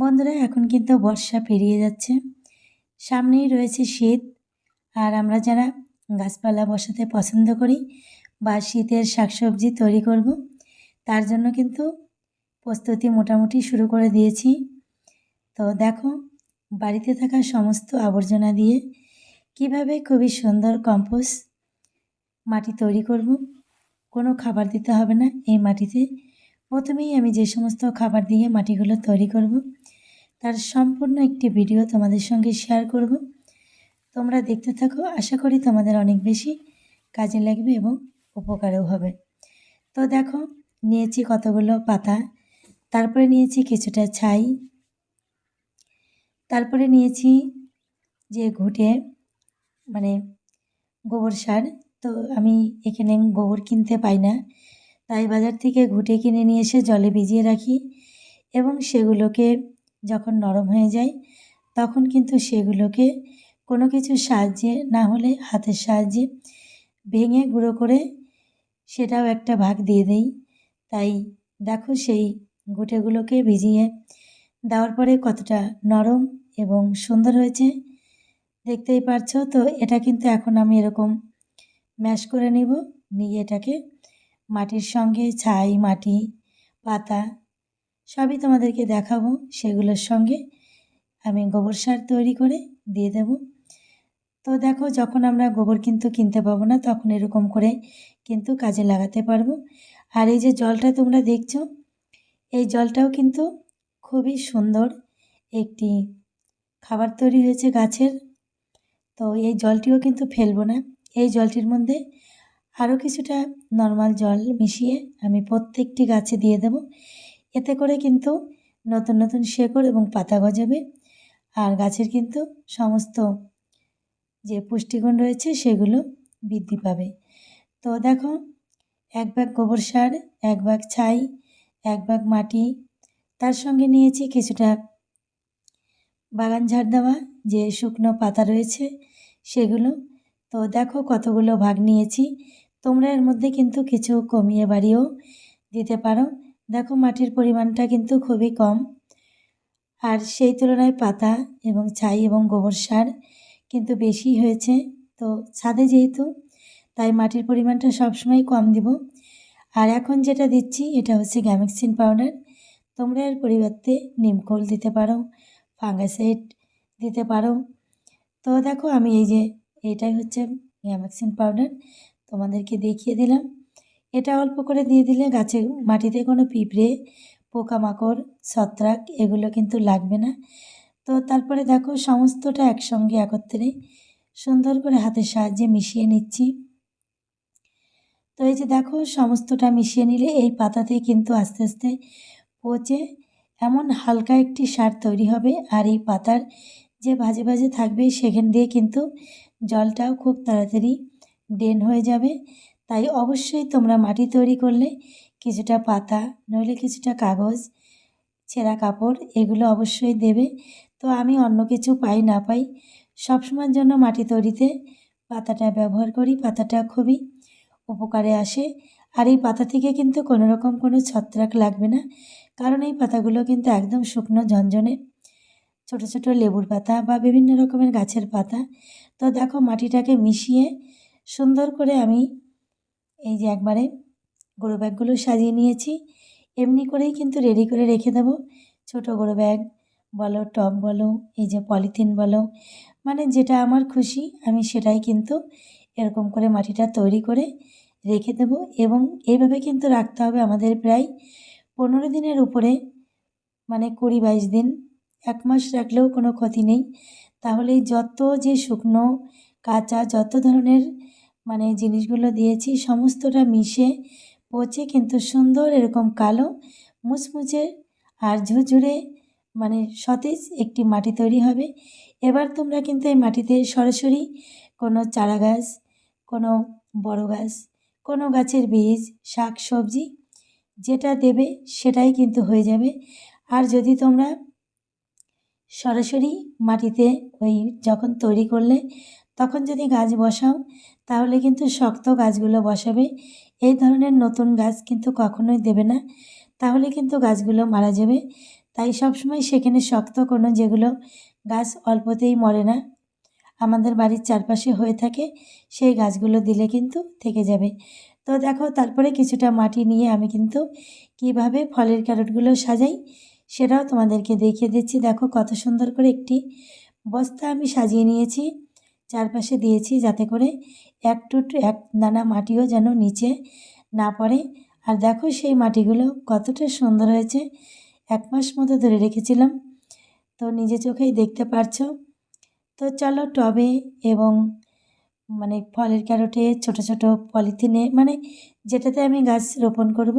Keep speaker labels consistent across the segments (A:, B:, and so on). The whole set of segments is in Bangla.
A: বন্ধুরা, এখন কিন্তু বর্ষা পেরিয়ে যাচ্ছে। সামনেই রয়েছে শীত। আর আমরা যারা গাছপালা বসাতে পছন্দ করি বা শীতের শাকসবজি তৈরি করব, তার জন্য কিন্তু প্রস্তুতি মোটামুটি শুরু করে দিয়েছি। তো দেখো, বাড়িতে থাকা সমস্ত আবর্জনা দিয়ে কীভাবে খুবই সুন্দর কম্পোস্ট মাটি তৈরি করব, কোনো খাবার দিতে হবে না এই মাটিতে। প্রথমেই আমি যে সমস্ত খাবার দিয়ে মাটিগুলো তৈরি করব, তার সম্পূর্ণ একটি ভিডিও তোমাদের সঙ্গে শেয়ার করব। তোমরা দেখতে থাকো, আশা করি তোমাদের অনেক বেশি কাজে লাগবে এবং উপকারও হবে। তো দেখো, নিয়েছি কতগুলো পাতা, তারপরে নিয়েছি কিছুটা ছাই, তারপরে নিয়েছি যে ঘুটে মানে গোবর সার। তো আমি এখানে গোবর কিনতে পাই না তাই বাজার থেকে ঘুটে কিনে নিয়ে এসে জলে ভিজিয়ে রাখি এবং সেগুলোকে যখন নরম হয়ে যায়, তখন কিন্তু সেগুলোকে কোনো কিছুর সাহায্যে না হলে হাতের সাহায্যে ভেঙে গুঁড়ো করে সেটাও একটা ভাগ দিয়ে দেই। তাই দেখো সেই গুটেগুলোকে ভিজিয়ে দেওয়ার পরে কতটা নরম এবং সুন্দর হয়েছে। দেখতেই পারছ? তো এটা কিন্তু এখন আমি এরকম ম্যাশ করে নিব, নিয়ে এটাকে মাটির সঙ্গে ছাই, মাটি, পাতা সবই তোমাদেরকে দেখাবো। সেগুলোর সঙ্গে আমি গোবর সার তৈরি করে দিয়ে দেব। তো দেখো, যখন আমরা গোবর কিন্তু কিনতে পাবো না, তখন এরকম করে কিন্তু কাজে লাগাতে পারব। আর এই যে জলটা তোমরা দেখছ, এই জলটাও কিন্তু খুবই সুন্দর একটি খাবার তৈরি হয়েছে গাছের। তো এই জলটিও কিন্তু ফেলব না। এই জলটির মধ্যে আরও কিছুটা নর্মাল জল মিশিয়ে আমি প্রত্যেকটি গাছে দিয়ে দেব। এতে করে কিন্তু নতুন নতুন শেকড় এবং পাতা গজাবে। আর গাছের কিন্তু সমস্ত যে পুষ্টিগুণ রয়েছে সেগুলো বৃদ্ধি পাবে। তো দেখো, এক ব্যাগ গোবর সার, এক ব্যাগ ছাই, এক ব্যাগ মাটি, তার সঙ্গে নিয়েছি কিছুটা বাগান ঝাড় দেওয়া, যে শুকনো পাতা রয়েছে সেগুলো। তো দেখো কতগুলো ভাগ নিয়েছি। তোমরা এর মধ্যে কিন্তু কিছু কমিয়ে বাড়িয়েও দিতে পারো। দেখো মাটির পরিমাণটা কিন্তু খুবই কম। আর সেই তুলনায় পাতা এবং ছাই এবং গোবর সার কিন্তু বেশি হয়েছে। তো ছাদে যেহেতু, তাই মাটির পরিমাণটা সবসময় কম দিব। আর এখন যেটা দিচ্ছি, এটা হচ্ছে গ্যামেক্সিন পাউডার। তোমরা এর পরিবর্তে নিমকোল দিতে পারো, ফাঙ্গাসাইড দিতে পারো। তো দেখো আমি এই যে, এটাই হচ্ছে গ্যামেক্সিন পাউডার। তোমাদেরকে দেখিয়ে দিলাম। এটা অল্প করে দিয়ে দিলে গাছে, মাটিতে কোনো পিঁপড়ে, পোকামাকড়, ছত্রাক এগুলো কিন্তু লাগবে না। তো তারপরে দেখো সমস্তটা একসঙ্গে একত্রে সুন্দর করে হাতের সাহায্যে মিশিয়ে নিচ্ছি। তো এই যে দেখো সমস্তটা মিশিয়ে নিলে এই পাতাতে কিন্তু আস্তে আস্তে পচে এমন হালকা একটি সার তৈরি হবে আর এই পাতার যে ভাজে ভাজে থাকবে সেখান দিয়ে কিন্তু জলটাও খুব তাড়াতাড়ি ড্রেন হয়ে যাবে। তাই অবশ্যই তোমরা মাটি তৈরি করলে কিছুটা পাতা, নইলে কিছুটা কাগজ, ছেঁড়া কাপড় এগুলো অবশ্যই দেবে। তো আমি অন্য কিছু পাই না পাই, সবসময়ের জন্য মাটি তৈরিতে পাতাটা ব্যবহার করি, পাতাটা খুবই উপকারে আসে। আর এই পাতা থেকে কিন্তু কোনো রকম কোনো ছত্রাক লাগবে না, কারণ এই পাতাগুলো কিন্তু একদম শুকনো, ঝনঝনে, ছোট ছোট লেবুর পাতা বা বিভিন্ন রকমের গাছের পাতা। তো দেখো মাটিটাকে মিশিয়ে সুন্দর করে আমি এই যে একবারে গরু ব্যাগগুলো সাজিয়ে নিয়েছি। এমনি করেই কিন্তু রেডি করে রেখে দেবো। ছোটো গরু ব্যাগ বলো, টব বলো, এই যে পলিথিন বলো মানে যেটা আমার খুশি আমি সেটাই কিন্তু এরকম করে মাটিটা তৈরি করে রেখে দেবো এবং এইভাবে কিন্তু রাখতে হবে আমাদের প্রায় পনেরো দিনের উপরে মানে কুড়ি বাইশ দিন। এক মাস রাখলেও কোনো ক্ষতি নেই। তাহলে যত যে শুকনো, কাঁচা, যত ধরনের মানে জিনিসগুলো দিয়েছি, সমস্তটা মিশে পচে কিন্তু সুন্দর এরকম কালো, মুচমুচে আর ঝুরঝুরে মানে সতেজ একটি মাটি তৈরি হবে। এবার তোমরা কিন্তু এই মাটিতে সরাসরি কোনো চারা গাছ, কোনো বড় গাছ, কোনো গাছের বীজ, শাক, সবজি যেটা দেবে সেটাই কিন্তু হয়ে যাবে। আর যদি তোমরা সরাসরি মাটিতে ওই যখন তৈরি করলে তখন যদি গাছ বসাও, তাহলে কিন্তু শক্ত গাছগুলো বসাবে। এই ধরনের নতুন গাছ কিন্তু কখনোই দেবে না। তাহলে কিন্তু গাছগুলো মারা যাবে। তাই সবসময় সেখানে শক্ত কোনো যেগুলো গাছ অল্পতেই মরে না, আমাদের বাড়ির চারপাশে হয়ে থাকে, সেই গাছগুলো দিলে কিন্তু থেকে যাবে। তো দেখো, তারপরে কিছুটা মাটি নিয়ে আমি কিন্তু কীভাবে ফলের ক্যারটগুলো সাজাই, সেটাও তোমাদেরকে দেখিয়ে দিচ্ছি। দেখো, কত সুন্দর করে একটি বস্তা আমি সাজিয়ে নিয়েছি। চারপাশে দিয়েছি যাতে করে এক টুট এক দানা মাটিও যেন নিচে না পড়ে। আর দেখো সেই মাটিগুলো কতটা সুন্দর হয়েছে। এক মাস মতো ধরে রেখেছিলাম। তো নিজে চোখেই দেখতে পারছ। তো চলো টবে এবং মানে ফলের ক্যারোটে ছোট ছোট পলিথিনে মানে যেটাতে আমি গাছ রোপণ করব,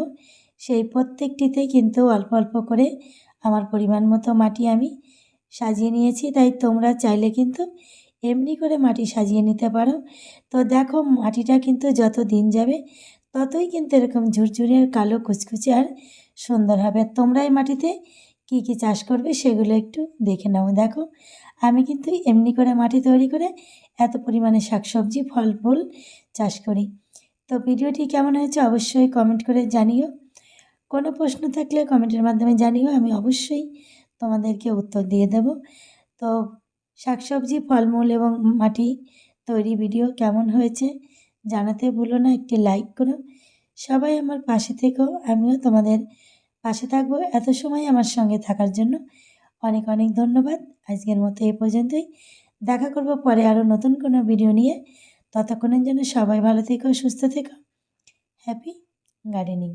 A: সেই প্রত্যেকটিতে কিন্তু অল্প অল্প করে আমার পরিমাণ মতো মাটি আমি সাজিয়ে নিয়েছি। তাই তোমরা চাইলে কিন্তু এমনি করে মাটি সাজিয়ে নিতে পারো। তো দেখো মাটিটা কিন্তু যত দিন যাবে, ততই কিন্তু এরকম ঝুরঝুরে আর কালো কুচকুচে আর সুন্দর হবে। তোমরা এই মাটিতে কী কী চাষ করবে সেগুলো একটু দেখে নাও। দেখো, আমি কিন্তু এমনি করে মাটি তৈরি করে এত পরিমাণে শাকসবজি ফল ফুল চাষ করি। তো ভিডিওটি কেমন হয়েছে অবশ্যই কমেন্ট করে জানিও। কোনো প্রশ্ন থাকলে কমেন্টের মাধ্যমে জানিও, আমি অবশ্যই তোমাদেরকে উত্তর দিয়ে দেব। তো শাকসবজি, ফলমূল এবং মাটি তৈরি ভিডিও কেমন হয়েছে জানাতে ভুলো না, একটি লাইক করো। সবাই আমার পাশে থেকেও আমিও তোমাদের পাশে থাকব এত সময় আমার সঙ্গে থাকার জন্য। অনেক অনেক ধন্যবাদ, আজকের মতো এই পর্যন্তই। দেখা করব পরে আরও নতুন কোনো ভিডিও নিয়ে। ততক্ষণের জন্য সবাই ভালো থেকো, সুস্থ থেকো। Happy gardening